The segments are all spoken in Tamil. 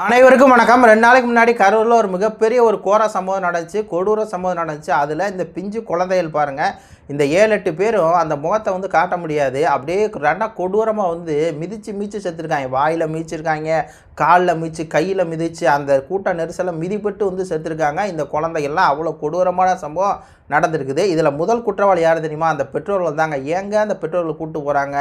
அனைவருக்கும் வணக்கம். ரெண்டு நாளைக்கு முன்னாடி கரூரில் ஒரு மிகப்பெரிய ஒரு கோர சம்பவம் நடந்துச்சு. கொடூர சம்பவம் நடந்துச்சு. அதில் இந்த பிஞ்சு குழந்தைகள் பாருங்கள் இந்த ஏழு எட்டு பேரும் அந்த முகத்தை வந்து காட்ட முடியாது. அப்படியே ரெண்டா கொடூரமாக வந்து மிதித்து மீச்சு செத்துருக்காங்க. வாயில் மீச்சிருக்காங்க காலில் மீச்சு கையில் மிதித்து அந்த கூட்ட நெரிசலை மிதிப்பட்டு வந்து செத்துருக்காங்க. இந்த குழந்தைகள்லாம் அவ்வளோ கொடூரமான சம்பவம் நடந்திருக்குது. இதில் முதல் குற்றவாளி யார் தெரியுமா? அந்த பெற்றோர்கள் தாங்க. ஏங்க அந்த பெற்றோர்களை கூப்பிட்டு போகிறாங்க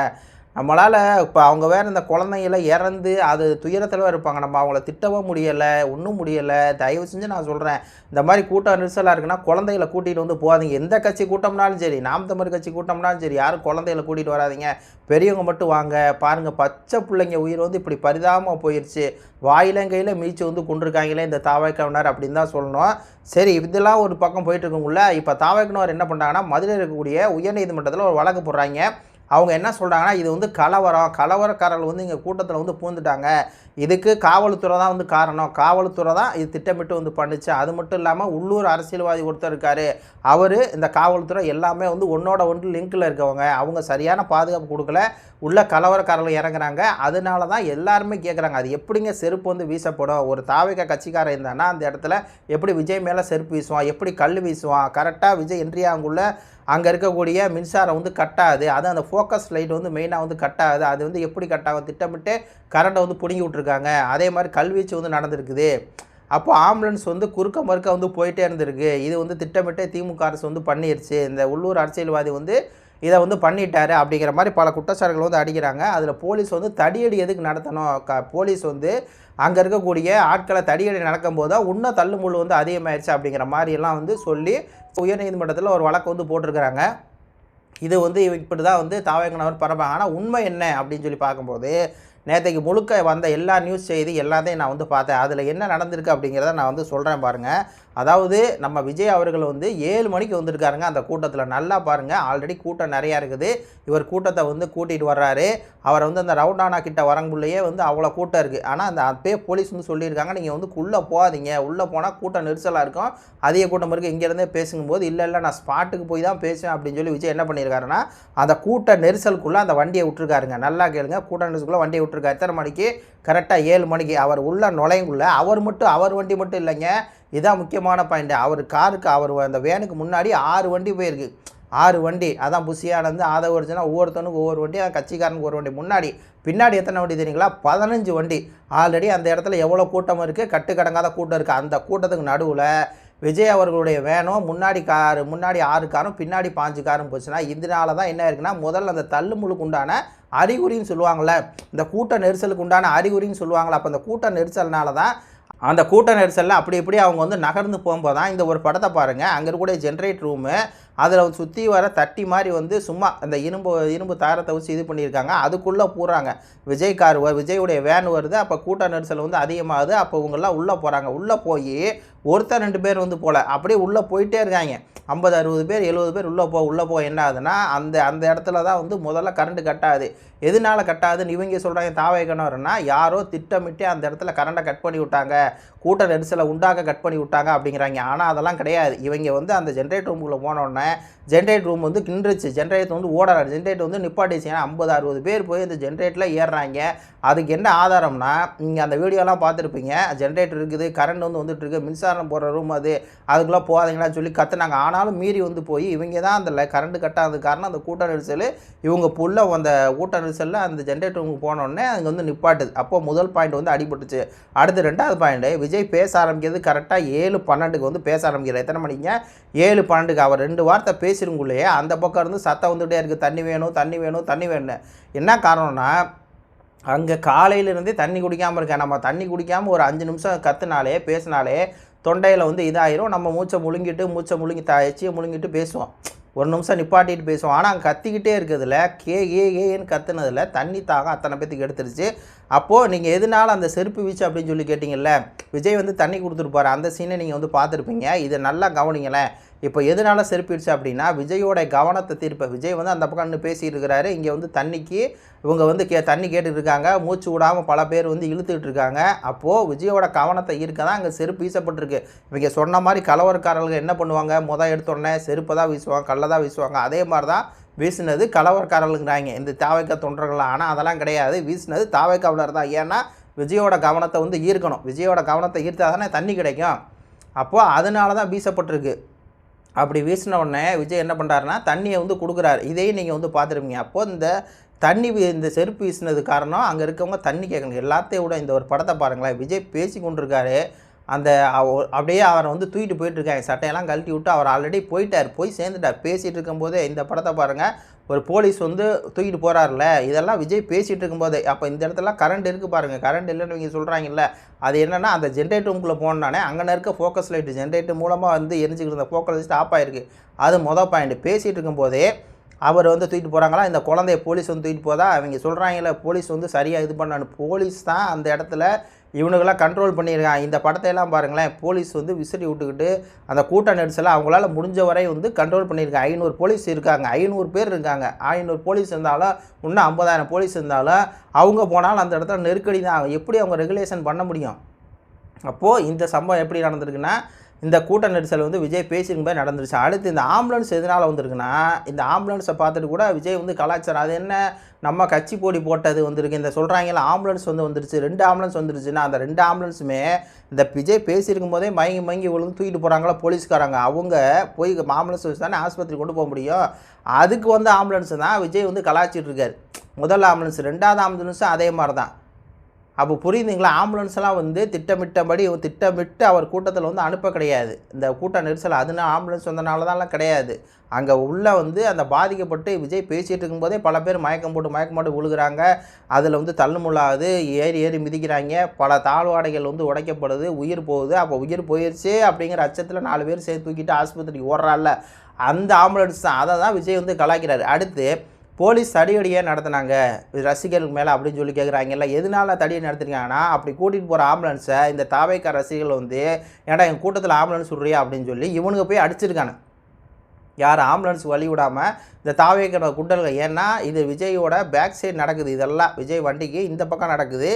நம்மளால் இப்போ அவங்க வேறு இந்த குழந்தைங்கள இறந்து அது துயரத்தில் இருப்பாங்க. நம்ம அவங்கள திட்டவும் முடியலை ஒன்றும் முடியலை. தயவு செஞ்சு நான் சொல்கிறேன் இந்த மாதிரி கூட்டம் நெரிசலாக இருக்குன்னா குழந்தைகளை கூட்டிகிட்டு வந்து போகாதீங்க. எந்த கட்சி கூட்டம்னாலும் சரி நாம் தமிழ் கட்சி கூட்டம்னாலும் சரி யாரும் குழந்தைகளை கூட்டிகிட்டு வராதிங்க. பெரியவங்க மட்டும் வாங்க. பாருங்கள் பச்சை பிள்ளைங்க உயிர் வந்து இப்படி பரிதாபமாக போயிடுச்சு வாயிலங்கையில் மீச்சு வந்து கொண்டிருக்காங்களே இந்த தாவைக்கவனர் அப்படின்னு தான் சொல்லணும். சரி இதெல்லாம் ஒரு பக்கம் போயிட்டு இருக்குங்கள இப்போ தாவாய்க்கணவர் என்ன பண்ணுறாங்கன்னா மதுரையில் இருக்கக்கூடிய உயர்நீதிமன்றத்தில் ஒரு வழக்கு போடுறாங்க. அவங்க என்ன சொல்கிறாங்கன்னா இது வந்து கலவரம். கலவரக்காரர்கள் வந்து இங்கே கூட்டத்தில் வந்து பூந்துட்டாங்க இதுக்கு காவல்துறை தான் வந்து காரணம். காவல்துறை தான் இது திட்டமிட்டு வந்து பண்ணுச்சு. அது மட்டும் இல்லாமல் உள்ளூர் அரசியல்வாதி ஒருத்தர் இருக்கார். அவர் இந்த காவல்துறை எல்லாமே வந்து ஒன்றோட ஒன்று லிங்க்கில் இருக்கவங்க. அவங்க சரியான பாதுகாப்பு கொடுக்கல. உள்ள கலவரக்காரர்கள் இறங்குறாங்க. அதனால தான் எல்லாருமே கேட்குறாங்க அது எப்படிங்க செருப்பு வந்து வீசப்படும்? ஒரு தாவிக கட்சிக்காரன் இருந்தானா அந்த இடத்துல எப்படி விஜய் மேலே செருப்பு வீசுவான்? எப்படி கல் வீசுவான்? கரெக்டாக விஜய் என்ட்ரி ஆகுள்ள அங்கே இருக்கக்கூடிய மின்சாரம் வந்து கட்டாது. அது அந்த ஃபோக்கஸ் லைட் வந்து மெயினாக வந்து கட்டாது. அது வந்து எப்படி கட்டாகும்? திட்டமிட்டு கரண்ட்டை வந்து பிடுங்கி விட்ருக்காங்க அதே மாதிரி கல்வீச்சு வந்து நடந்திருக்குது. அப்போ ஆம்புலன்ஸ் வந்து குறுக்க மறுக்க வந்து போயிட்டே இருந்திருக்கு. இது வந்து திட்டமிட்டே திமுக அரசு வந்து பண்ணிருச்சு. இந்த உள்ளூர் அரசியல்வாதி வந்து இதை வந்து பண்ணிட்டாரு அப்படிங்கிற மாதிரி பல குற்றச்சாட்டுகள் வந்து அடிக்கிறாங்க. அதில் போலீஸ் வந்து தடியடி எதுக்கு நடத்தணும்? க போலீஸ் வந்து அங்கே இருக்கக்கூடிய ஆட்களை தடியடி நடக்கும்போது தான் இன்னும் தள்ளுமுள்ளு வந்து அதிகமாயிருச்சு அப்படிங்கிற மாதிரியெல்லாம் வந்து சொல்லி உயர்நீதிமன்றத்தில் ஒரு வழக்கு வந்து போட்டிருக்கிறாங்க. இது வந்து இப்படி தான் வந்து தாவகனவர் பரப்பாங்க ஆனால் உண்மை என்ன அப்படின்னு சொல்லி பார்க்கும்போது நேற்றைக்கு முழுக்க வந்த எல்லா நியூஸ் செய்தி எல்லாத்தையும் நான் வந்து பார்த்தேன். அதில் என்ன நடந்திருக்கு அப்படிங்கிறத நான் வந்து சொல்கிறேன் பாருங்கள் அதாவது நம்ம விஜய் அவர்கள் வந்து ஏழு மணிக்கு வந்திருக்காருங்க. அந்த கூட்டத்தில் நல்லா பாருங்கள் ஆல்ரெடி கூட்டம் நிறையா இருக்குது. இவர் கூட்டத்தை வந்து கூட்டிகிட்டு வர்றாரு. அவரை வந்து அந்த ரவுண்டானா கிட்ட வரங்குள்ளேயே வந்து அவ்வளோ கூட்டம் இருக்குது ஆனால் அந்த அப்பயே போலீஸ் வந்து சொல்லியிருக்காங்க நீங்கள் வந்து உள்ளே போகாதீங்க. உள்ளே போனால் கூட்டம் நெரிசலாக இருக்கும். அதிக கூட்டம் இருக்குது இங்கேருந்தே பேசுங்கும்போது இல்லை இல்லை நான் ஸ்பாட்டுக்கு போய் தான் பேசுவேன் அப்படின்னு சொல்லி விஜய் என்ன பண்ணியிருக்காருன்னா அந்த கூட்ட நெரிசலுக்குள்ளே அந்த வண்டியை விட்டுருக்காருங்க. நல்லா கேளுங்க. கூட்ட நெரிசலுக்குள்ளே வண்டியை விட்டுருக்காரு. எத்தனை மணிக்கு? கரெக்டாக ஏழு மணிக்கு. அவர் உள்ள நுழையுங்குள்ள. அவர் மட்டும் அவர் வண்டி மட்டும் இல்லைங்க. இதான் முக்கியமான பாயிண்ட்டு அவர் காருக்கு அவர் அந்த வேனுக்கு முன்னாடி ஆறு வண்டி போயிருக்கு. ஆறு வண்டி. அதான் புஷியானந்து ஆதவ அர்ஜுனா ஒவ்வொருத்தனுக்கு ஒவ்வொரு வண்டி அதான் கட்சிக்காரனுக்கு ஒரு வண்டி. முன்னாடி பின்னாடி எத்தனை வண்டி தெரியுங்களா? பதினஞ்சு வண்டி. ஆல்ரெடி அந்த இடத்துல எவ்வளோ கூட்டம் இருக்குது கட்டுக்கடங்காத கூட்டம் இருக்குது அந்த கூட்டத்துக்கு நடுவில் விஜய் அவர்களுடைய வேனும் முன்னாடி காரு முன்னாடி ஆறு காரும் பின்னாடி பாஞ்சு காரும் போச்சுன்னா இதனால தான் என்ன இருக்குன்னா முதல்ல அந்த தள்ளுமுழுக்கு உண்டான அறிகுறின்னு சொல்லுவாங்கள்ல இந்த கூட்ட நெரிசலுக்கு உண்டான அறிகுறின்னு சொல்லுவாங்களே அப்போ இந்த கூட்ட நெரிசல்னால தான் அந்த கூட்ட நெரிசலில் அப்படி இப்படி அவங்க வந்து நகர்ந்து போகும்போது தான் இந்த ஒரு படத்தை பாருங்கள் அங்கே இருக்கக்கூடிய ஜென்ரேட் ரூமு அதில் சுற்றி வர தட்டி மாதிரி வந்து சும்மா அந்த இரும்பு இரும்பு தாரத்தை வச்சு இது பண்ணியிருக்காங்க. அதுக்குள்ளே போகிறாங்க விஜய் கார் விஜயுடைய வேன் வருது. அப்போ கூட்ட நெரிசல் வந்து அதிகமாகுது. அப்போ இவங்கெல்லாம் உள்ளே போகிறாங்க. உள்ளே போய் ஒருத்தர் ரெண்டு பேர் வந்து போகல. அப்படியே உள்ளே போயிட்டே இருக்காங்க. ஐம்பது அறுபது பேர் எழுபது பேர் உள்ளே போ உள்ளே போ என்ன ஆகுதுன்னா அந்த அந்த இடத்துல தான் வந்து முதல்ல கரண்ட் கட்டாது எதனால கட்டாதுன்னு இவங்க சொல்கிறாங்க தாவேக்கணவர்னா யாரோ திட்டமிட்டு அந்த இடத்துல கரண்ட்டை கட் பண்ணி விட்டாங்க. கூட்ட நெரிசலை உண்டாக கட் பண்ணி விட்டாங்க அப்படிங்கிறாங்க. ஆனால் அதெல்லாம் கிடையாது. இவங்க வந்து அந்த ஜென்ரேட் ரூமுக்குள்ளே போனோடனே ஜென்ரேட் ரூம் வந்து கிண்டுருச்சு ஜென்ரேட் வந்து ஓடறாரு ஜென்ரேட் வந்து நிப்பாட்டிச்சு. ஏன்னா ஐம்பது அறுபது பேர் போய் இந்த ஜென்ரேட்டில் ஏறுறாங்க. அதுக்கு என்ன ஆதாரம்னா நீங்கள் அந்த வீடியோலாம் பார்த்துருப்பீங்க. ஜென்ரேட்டர் இருக்குது கரண்ட் வந்து வந்துட்டுருக்கு மின்சாரம் போடுற ரூம் அது அதுக்குள்ளே போகாதீங்களான்னு சொல்லி கத்துனாங்க. ஆனாலும் மீறி வந்து போய் இவங்க தான் அந்த கரண்ட் கட்டாதது காரணம் அந்த கூட்ட நெரிசல் இவங்க புள்ள அந்த கூட்ட நெரிசலில் அந்த ஜென்ரேட்டர் ரூமுக்கு போனோடனே அங்கே வந்து நிப்பாட்டுது. அப்போ முதல் பாயிண்ட் வந்து அடிபட்டுச்சு. அடுத்து ரெண்டாவது பாயிண்ட்டு விஜய் பேச ஆரம்பிக்கிறது கரெக்டாக ஏழு பன்னெண்டுக்கு வந்து பேச ஆரம்பிக்கிறார். எத்தனை மணிங்க ஏழு பன்னெண்டுக்கு. அவர் ரெண்டு வார்த்தை பேசிருங்குள்ளேயே அந்த பக்கம் இருந்து சத்தம் வந்துகிட்டே இருக்குது தண்ணி வேணும் தண்ணி வேணும் தண்ணி வேணும் என்ன காரணம்னா அங்கே காலையிலேருந்தே தண்ணி குடிக்காமல் இருக்கேன். நம்ம தண்ணி குடிக்காமல் ஒரு அஞ்சு நிமிஷம் கற்றுனாலே பேசினாலே தொண்டையில் வந்து இதாயிரும். நம்ம மூச்சை முழுங்கிட்டு மூச்சை முழுங்கி த எச்சியை முழுங்கிட்டு பேசுவோம். ஒரு நிமிஷம் நிப்பாட்டிட்டு பேசுவோம். ஆனால் அங்கே கத்திக்கிட்டே இருக்கிறதுல கே ஏ ஏன்னு கத்துனதில் தண்ணி தாகம் அத்தனை பேத்துக்கு எடுத்துருச்சு. அப்போது நீங்கள் எதனால அந்த செருப்பு வீச்சு அப்படின்னு சொல்லி கேட்டிங்கல்ல விஜய் வந்து தண்ணி கொடுத்துருப்பாரு அந்த சீனை நீங்கள் வந்து பார்த்துருப்பீங்க. இதை நல்லா கவனிங்களேன். இப்போ எதனால செருப்பிடுச்சு அப்படின்னா விஜயோட கவனத்தை திருப்ப. விஜய் வந்து அந்த பக்கம் நின்னு பேசிட்டு இருக்கிறாரு இங்கே வந்து தண்ணிக்கு இவங்க வந்து கே தண்ணி கேட்டுட்டு இருக்காங்க மூச்சு விடாமல் பல பேர் வந்து இழுத்துக்கிட்டு இருக்காங்க அப்போது விஜயோட கவனத்தை ஈர்க்க தான் அங்கே செருப்பு வீசப்பட்டிருக்கு. இவங்க சொன்ன மாதிரி கலவரக்காரர்கள் என்ன பண்ணுவாங்க? மொதல் எடுத்தோடனே செருப்பை தான் வீசுவாங்க கல்லை தான் வீசுவாங்க. அதே மாதிரி தான் வீசினது கலவரக்காரர்களுங்கிறாங்க. இந்த தாவைக்கா தொண்டர்கள் ஆனால் அதெல்லாம் கிடையாது. வீசினது தாவைக்காவிலர் தான். ஏன்னா விஜயோட கவனத்தை வந்து ஈர்க்கணும். விஜயோட கவனத்தை ஈர்த்தா தானே தண்ணி கிடைக்கும். அப்போது அதனால தான் வீசப்பட்டிருக்கு. அப்படி வீசின உடனே விஜய் என்ன பண்ணுறாருன்னா தண்ணியை வந்து கொடுக்குறாரு. இதையும் நீங்கள் வந்து பார்த்துருப்பீங்க. அப்போது இந்த தண்ணி வீ- இந்த செருப்பு வீசினது காரணம் அங்கே இருக்கவங்க தண்ணி கேட்கணும். எல்லாத்தையும் விட இந்த ஒரு படத்தை பாருங்களேன். விஜய் பேசி கொண்டிருக்காரு அந்த அப்படியே அவரை வந்து தூக்கிட்டு போயிட்டுருக்காங்க. சட்டையெல்லாம் கழட்டி விட்டு அவர் ஆல்ரெடி போயிட்டார். போய் சேர்ந்துட்டார். பேசிகிட்டு இருக்கும்போதே இந்த படத்தை பாருங்கள் ஒரு போலீஸ் வந்து தூக்கிட்டு போகிறாருல இதெல்லாம் விஜய் பேசிகிட்டு இருக்கும்போதே அப்போ இந்த இடத்துல கரண்ட் இருக்குது பாருங்கள் கரண்ட் இல்லைன்னு இவங்க சொல்கிறாங்கல்ல அது என்னென்னா அந்த ஜென்ரேட்டர் ரூம்குள்ளே போனானே அங்கே இருக்க ஃபோக்கஸ் லைட்டு ஜென்ரேட்டர் மூலமாக வந்து எரிஞ்சுக்கிட்டு இருந்த ஃபோக்கஸ் லைட் ஆஃப் அது மொதல் பாயிண்ட் பேசிகிட்டு இருக்கும்போதே அவர் வந்து தூக்கிட்டு போகிறாங்களா இந்த குழந்தைய போலீஸ் வந்து தூக்கிட்டு போதா? அவங்க சொல்கிறாங்கல்ல போலீஸ் வந்து சரியாக இது பண்ணான்னு. போலீஸ் தான் அந்த இடத்துல இவனுக்கெல்லாம் கண்ட்ரோல் பண்ணியிருக்கான் இந்த படத்தையெல்லாம் பாருங்களேன் போலீஸ் வந்து விசிறி விட்டுக்கிட்டு அந்த கூட்ட நெரிசலை அவங்களால முடிஞ்ச வரை வந்து கண்ட்ரோல் பண்ணியிருக்காங்க. ஐநூறு போலீஸ் இருக்காங்க. ஐநூறு பேர் இருக்காங்க. ஐநூறு போலீஸ் இருந்தாலும் இன்னும் ஐம்பதாயிரம் போலீஸ் இருந்தாலும் அவங்க போனாலும் அந்த இடத்துல நெருக்கடி தான். எப்படி அவங்க ரெகுலேஷன் பண்ண முடியும்? அப்போது இந்த சம்பவம் எப்படி நடந்திருக்குன்னா இந்த கூட்ட நெரிசல் வந்து விஜய் பேசியிருக்கும்போது நடந்துருச்சு. அடுத்து இந்த ஆம்புலன்ஸ் எதனால் வந்திருக்குன்னா இந்த ஆம்புலன்ஸை பார்த்துட்டு கூட விஜய் வந்து கலாச்சாரம் அது என்ன நம்ம கட்சி போடி போட்டது வந்திருக்கு. இந்த சொல்கிறாங்கல்ல ஆம்புலன்ஸ் வந்து வந்துருச்சு ரெண்டு ஆம்புலன்ஸ் வந்துருச்சுன்னா அந்த ரெண்டு ஆம்புலன்ஸுமே இந்த விஜய் பேசியிருக்கும் போதே மயங்கி மயங்கி விழுந்து தூக்கிட்டு போகிறாங்களா போலீஸ்காரங்க. அவங்க போய் ஆம்புலன்ஸ் வச்சு தானே ஆஸ்பத்திரி கொண்டு போக முடியும். அதுக்கு வந்து ஆம்புலன்ஸ் தான் விஜய் வந்து கலாச்சிட்டு இருக்காரு. முதல் ஆம்புலன்ஸ் ரெண்டாவது ஆம்புலன்ஸும் அதே மாதிரி தான் அப்போ புரியுதுங்களா? ஆம்புலன்ஸ்லாம் வந்து திட்டமிட்டபடி திட்டமிட்டு அவர் கூட்டத்தில் வந்து அனுப்ப கிடையாது. இந்த கூட்ட நெரிசல் அதுனா ஆம்புலன்ஸ் வந்தனால தான்லாம் கிடையாது. அங்கே உள்ளே வந்து அந்த பாதிக்கப்பட்டு விஜய் பேசிகிட்டு இருக்கும்போதே பல பேர் மயக்கம் போட்டு மயக்கம் போட்டு விழுகிறாங்க. அதில் வந்து தள்ளுமுள்ளாகுது ஏறி ஏறி மிதிக்கிறாங்க. பல தாழ்வாடைகள் வந்து உடைக்கப்படுது உயிர் போகுது. அப்போ உயிர் போயிடுச்சு அப்படிங்கிற அச்சத்தில் நாலு பேர் சேர்த்து தூக்கிட்டு ஆஸ்பத்திரிக்கு ஓடுறாள்ல. அந்த ஆம்புலன்ஸ் தான். அதை தான் விஜய் வந்து கலாய்க்கிறார். அடுத்து போலீஸ் தடியடியே நடத்துனாங்க. ரசிகர்களுக்கு மேலே அப்படின்னு சொல்லி கேட்குறாங்கல்ல எதனால தடியை நடத்திருக்காங்கன்னா அப்படி கூட்டிகிட்டு போகிற ஆம்புலன்ஸை இந்த தாவைக்கார ரசிகர்கள் வந்து ஏன்டா என் கூட்டத்தில் ஆம்புலன்ஸ் விட்றியா? அப்படின்னு சொல்லி இவனுங்க போய் அடிச்சிருக்கானு யார் ஆம்புலன்ஸ் வழி விடாமல் இந்த தாவேக்கிற குண்டல்கள் ஏன்னா இது விஜயோட பேக் சைடு நடக்குது. இதெல்லாம் விஜய் வண்டிக்கு இந்த பக்கம் நடக்குது.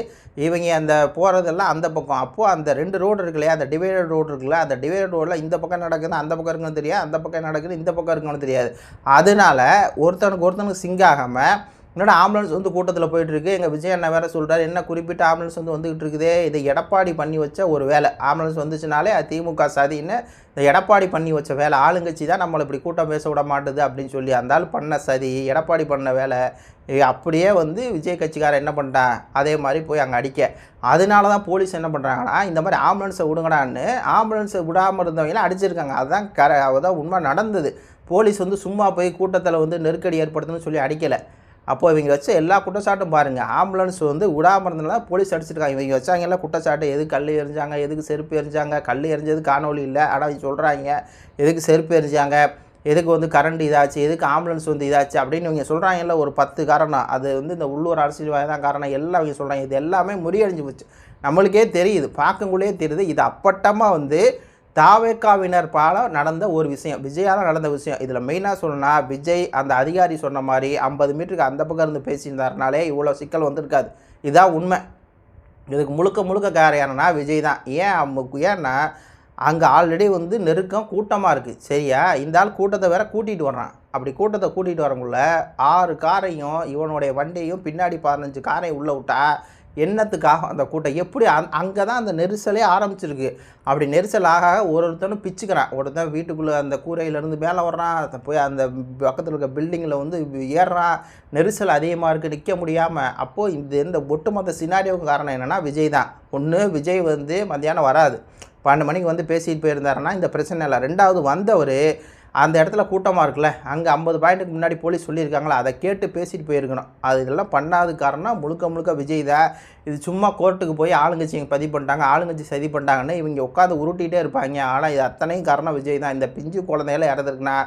இவங்க அந்த போகிறதெல்லாம் அந்த பக்கம். அப்போது அந்த ரெண்டு ரோடு இருக்குல்லையா அந்த டிவைடட் ரோடு இருக்குல்ல அந்த டிவைடட் ரோடில் இந்த பக்கம் நடக்குது அந்த பக்கம் இருக்குன்னு தெரியாது. அந்த பக்கம் நடக்குது இந்த பக்கம் இருக்குன்னு தெரியாது. அதனால ஒருத்தனுக்கு ஒருத்தனுக்கு சிங்க் ஆகாமல் என்னோட ஆம்புலன்ஸ் வந்து கூட்டத்தில் போயிட்டுருக்கு? எங்கள் விஜய் அண்ணா வேறு சொல்கிறார் என்ன குறிப்பிட்ட ஆம்புலன்ஸ் வந்து வந்துகிட்டு இருக்குதே? இதை எடப்பாடி பண்ணி வச்ச ஒரு வேலை. ஆம்புலன்ஸ் வந்துச்சுனாலே அது திமுக சதின்னு இந்த எடப்பாடி பண்ணி வச்ச வேலை. ஆளுங்கட்சி தான் நம்மளை இப்படி கூட்டம் பேச விட மாட்டுது அப்படின்னு சொல்லி அந்த ஆள் பண்ண சதி எடப்பாடி பண்ண வேலை. அப்படியே வந்து விஜய் கட்சிக்காரன் என்ன பண்ணிட்டான்? அதே மாதிரி போய் அங்கே அடிக்க. அதனால தான் போலீஸ் என்ன பண்ணுறாங்கன்னா இந்த மாதிரி ஆம்புலன்ஸை விடுங்கடான்னு ஆம்புலன்ஸை விடாமல் இருந்தவங்களாம் அடிச்சிருக்காங்க. அதுதான் கர அதுதான் உண்மை நடந்தது. போலீஸ் வந்து சும்மா போய் கூட்டத்தில் வந்து நெருக்கடி ஏற்படுத்தணும்னு சொல்லி அடிக்கலை. அப்போ இவங்க வச்ச எல்லா குற்றச்சாட்டும் பாருங்கள் ஆம்புலன்ஸ் வந்து விடாம இருந்தனால போலீஸ் அடிச்சிருக்காங்க. இவங்க வச்சாங்கல்ல குற்றச்சாட்டு. எதுக்கு கல் எரிஞ்சாங்க எதுக்கு செருப்பு எரிஞ்சாங்க கல் எரிஞ்சது காணொலி இல்லை. ஆனால் இவங்க சொல்கிறாங்க எதுக்கு செருப்பு எரிஞ்சாங்க எதுக்கு வந்து கரண்ட் இதாச்சு எதுக்கு ஆம்புலன்ஸ் வந்து இதாச்சு அப்படின்னு இவங்க சொல்கிறாங்கல்ல ஒரு பத்து காரணம். அது வந்து இந்த உள்ளூர் அரசியல்வாதி தான் காரணம். எல்லாம் அவங்க சொல்கிறாங்க இது எல்லாமே முறியடிஞ்சு போச்சு. நம்மளுக்கே தெரியுது பார்க்கக்குள்ளேயே தெரியுது. இது அப்பட்டமாக வந்து தாவேக்காவினர் பால நடந்த ஒரு விஷயம் விஜயால் நடந்த விஷயம். இதில் மெயினாக சொல்லணும்னா விஜய் அந்த அதிகாரி சொன்ன மாதிரி ஐம்பது மீட்டருக்கு அந்த பக்கம் இருந்து பேசியிருந்தாருனாலே இவ்வளோ சிக்கல் வந்திருக்காது. இதுதான் உண்மை. இதுக்கு முழுக்க முழுக்க காரணம்னா விஜய் தான். ஏன் அவங்க- ஏன்னா அங்கே ஆல்ரெடி வந்து நெருக்கம் கூட்டமாக இருக்குது சரியா? இந்த ஆள் கூட்டத்தை வேற கூட்டிகிட்டு வர்றான். அப்படி கூட்டத்தை கூட்டிகிட்டு வரக்குள்ள ஆறு காரையும் இவனுடைய வண்டியையும் பின்னாடி பதினஞ்சு காரையும் உள்ளே விட்டா என்னத்துக்காக அந்த கூட்டம் எப்படி அந் அங்கே தான் அந்த நெரிசலே ஆரம்பிச்சிருக்கு. அப்படி நெரிசல் ஆக ஒரு ஒருத்தனும் பிச்சுக்கிறான். ஒருத்தன் வீட்டுக்குள்ளே அந்த கூரையிலேருந்து மேலே வர்றான். அதை போய் அந்த பக்கத்தில் இருக்க பில்டிங்கில் வந்து ஏறுறான். நெரிசல் அதிகமாக இருக்குது நிற்க முடியாமல் அப்போது இந்த இந்த ஒட்டுமொத்த சினாரியோவுக்கு காரணம் என்னென்னா விஜய் தான். ஒன்று விஜய் வந்து மத்தியானம் வராது. பன்னெண்டு மணிக்கு வந்து பேசிட்டு போயிருந்தாருன்னா இந்த பிரச்சனை இல்லை. ரெண்டாவது வந்தவர் அந்த இடத்துல கூட்டமாக இருக்குல்ல அங்கே ஐம்பது பாயிண்ட்டுக்கு முன்னாடி போலீஸ் சொல்லியிருக்காங்களா அதை கேட்டு பேசிட்டு போயிருக்கணும். அது இதெல்லாம் பண்ணாத காரணம் முழுக்க முழுக்க விஜய் தான் இது சும்மா கோர்ட்டுக்கு போய் ஆளுங்கட்சி இங்கே பதிவு பண்ணிட்டாங்க ஆளுங்கட்சி சதி பண்ணிட்டாங்கன்னு இவங்க உட்காந்து உருட்டிகிட்டே இருப்பாங்க. ஆனால் இது அத்தனையும் காரணம் விஜய் தான். இந்த பிஞ்சு குழந்தைகள் இறந்துருக்குன்னா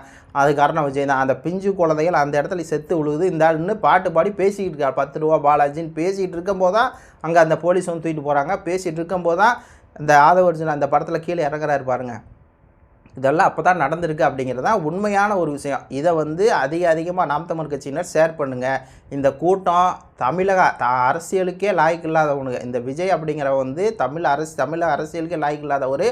அது காரணம் விஜய் தான். அந்த பிஞ்சு குழந்தைகள் அந்த இடத்துல செத்து விழுகுது இந்த ஆளுன்னு பாட்டு பாடி பேசிக்கிட்டு இருக்கா பத்து ரூபா பாலாஜின்னு பேசிகிட்டு இருக்கும்போது தான் அங்கே அந்த போலீஸ் வந்து தூக்கிட்டு போகிறாங்க பேசிகிட்டு இருக்கும்போது தான் இந்த ஆதவர்ஜுன் அந்த படத்தில் கீழே இறங்குறாரு பாருங்கள் இதெல்லாம் அப்போ தான் நடந்திருக்கு அப்படிங்கிறது தான் உண்மையான ஒரு விஷயம். இதை வந்து அதிக அதிகமாக நாம் தமிழ் கட்சியினர் ஷேர் பண்ணுங்கள் இந்த கூட்டம் தமிழக த அரசியலுக்கே லாய்க்கு இல்லாதவனுங்க இந்த விஜய் அப்படிங்கிற வந்து தமிழ் அரசு தமிழக அரசியலுக்கே லாய்க்கு இல்லாத ஒரு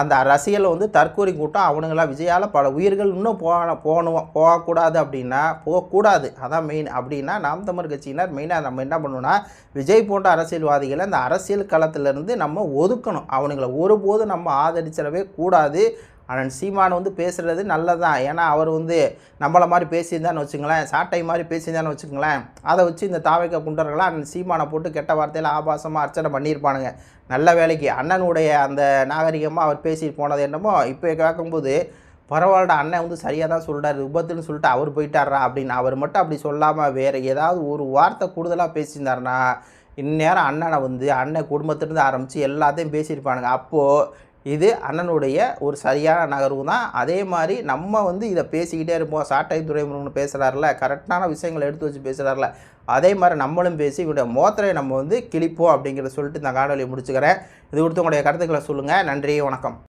அந்த அரசியலை வந்து தற்கூரி கூட்டம் அவனுங்களாம் விஜயால் பல உயிர்கள் இன்னும் போக போகணும் போகக்கூடாது அப்படின்னா போகக்கூடாது. அதான் மெயின் அப்படின்னா நாம் தமிழ் கட்சியினர் மெயினாக நம்ம என்ன பண்ணணும்னா விஜய் போன்ற அரசியல்வாதிகளை அந்த அரசியல் களத்திலிருந்து நம்ம ஒதுக்கணும். அவனுங்களை ஒருபோதும் நம்ம ஆதரிச்சிடவே கூடாது. ஆனால் சீமான் வந்து பேசுகிறது நல்லதான் ஏன்னா அவர் வந்து நம்மளை மாதிரி பேசியிருந்தான்னு வச்சுங்களேன் சாட்டை மாதிரி பேசியிருந்தான்னு வச்சுக்கோங்களேன் அதை வச்சு இந்த தாவைக்க குண்டர்களாம் அண்ணன் சீமானை போட்டு கெட்ட வார்த்தையில் ஆபாசமாக அர்ச்சனை பண்ணியிருப்பானுங்க. நல்ல வேலைக்கு அண்ணனுடைய அந்த நாகரிகமாக அவர் பேசிட்டு போனது என்னமோ இப்போ கேட்கும்போது பரவாயில்ல அண்ணன் வந்து சரியாக தான் சொல்கிறார் விபத்துன்னு சொல்லிட்டு அவர் போயிட்டாரா அப்படின்னு. அவர் மட்டும் அப்படி சொல்லாமல் வேறு ஏதாவது ஒரு வார்த்தை கூடுதலாக பேசியிருந்தாருன்னா இந்நேரம் அண்ணனை வந்து அண்ணன் குடும்பத்திலேருந்து ஆரம்பித்து எல்லாத்தையும் பேசியிருப்பானுங்க. அப்போது இது அண்ணனுடைய ஒரு சரியான நகர்வு தான். அதே மாதிரி நம்ம வந்து இதை பேசிக்கிட்டே இருப்போம். சாட்டை துறைமுருகன் பேசுகிறாருல கரெக்டான விஷயங்களை எடுத்து வச்சு பேசுகிறாருல அதே மாதிரி நம்மளும் பேசி இவருடைய மோத்திரையை நம்ம வந்து கிழிப்போம் அப்படிங்கிறத சொல்லிட்டு இந்த காணொலியை முடிச்சுக்கிறேன். இது கொடுத்து உங்களுடைய கருத்துக்களை சொல்லுங்கள் நன்றி வணக்கம்.